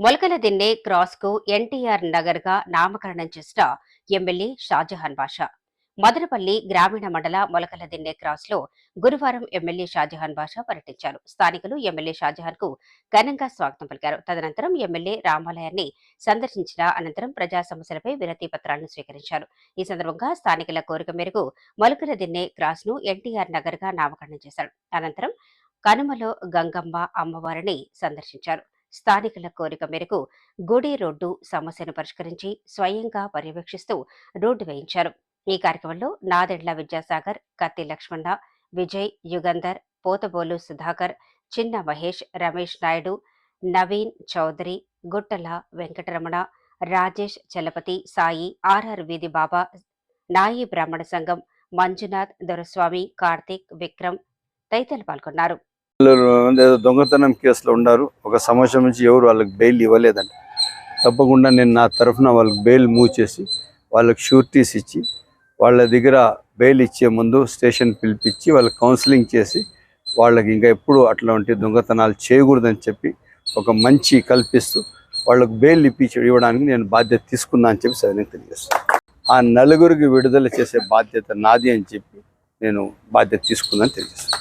మొలకల దిన్నే క్రాస్కు ఎన్టీఆర్ నగర్గా నామకరణం చేసిన ఎమ్మెల్యే షాజహాన్ బాషా. మదనపల్లి గ్రామీణ మండల మొలకల దిన్నే క్రాస్లో గురువారం ఎమ్మెల్యే షాజహాన్ బాషా పర్యటించారు. స్థానికులు ఎమ్మెల్యే షాజహాన్కు ఘనంగా స్వాగతం పలికారు. తదనంతరం ఎమ్మెల్యే రామాలయాన్ని సందర్శించిన అనంతరం ప్రజా సమస్యలపై వినతి పత్రాలను స్వీకరించారు. ఈ సందర్భంగా స్థానికుల కోరిక మేరకు మొలకల దిన్నే క్రాస్ను ఎన్టీఆర్ నగర్గా నామకరణం చేశారు. అనంతరం కనుమలో గంగమ్మ అమ్మవారిని సందర్శించారు. స్థానికుల కోరిక మేరకు గుడి రోడ్డు సమస్యను పరిష్కరించి స్వయంగా పర్యవేక్షిస్తూ రోడ్డు వేయించారు. ఈ కార్యక్రమంలో నాదెండ్ల విద్యాసాగర్ కత్తి లక్ష్మణ విజయ్ యుగంధర్ పోతబోలు సుధాకర్ చిన్న మహేష్ రమేష్ నాయుడు నవీన్ చౌదరి గుట్టల వెంకటరమణ రాజేష్ చలపతి సాయి ఆర్ఆర్ వీధి బాబా నాయి బ్రాహ్మణ సంఘం మంజునాథ్ దొరస్వామి కార్తీక్ విక్రమ్ తదితరులు పాల్గొన్నారు. ఏదో దొంగతనం కేసులో ఉన్నారు. ఒక సంవత్సరం నుంచి ఎవరు వాళ్ళకి బెయిల్ ఇవ్వలేదండి తప్పకుండా నేను నా తరఫున వాళ్ళకి బెయిల్ మూవ్ చేసి వాళ్ళకి షూరిటీస్ ఇచ్చి వాళ్ళ దగ్గర బెయిల్ ఇచ్చే ముందు స్టేషన్ పిలిపించి వాళ్ళకి కౌన్సిలింగ్ చేసి వాళ్ళకి ఇంకా ఎప్పుడు అట్లాంటి దొంగతనాలు చేయకూడదని చెప్పి ఒక మంచి కల్పిస్తూ వాళ్ళకి బెయిల్ ఇప్పించి ఇవ్వడానికి నేను బాధ్యత తీసుకున్నా అని చెప్పి సరైన తెలియజేస్తాను ఆ నలుగురికి విడుదల చేసే బాధ్యత నాది అని చెప్పి నేను బాధ్యత తీసుకున్నాను తెలియజేస్తాను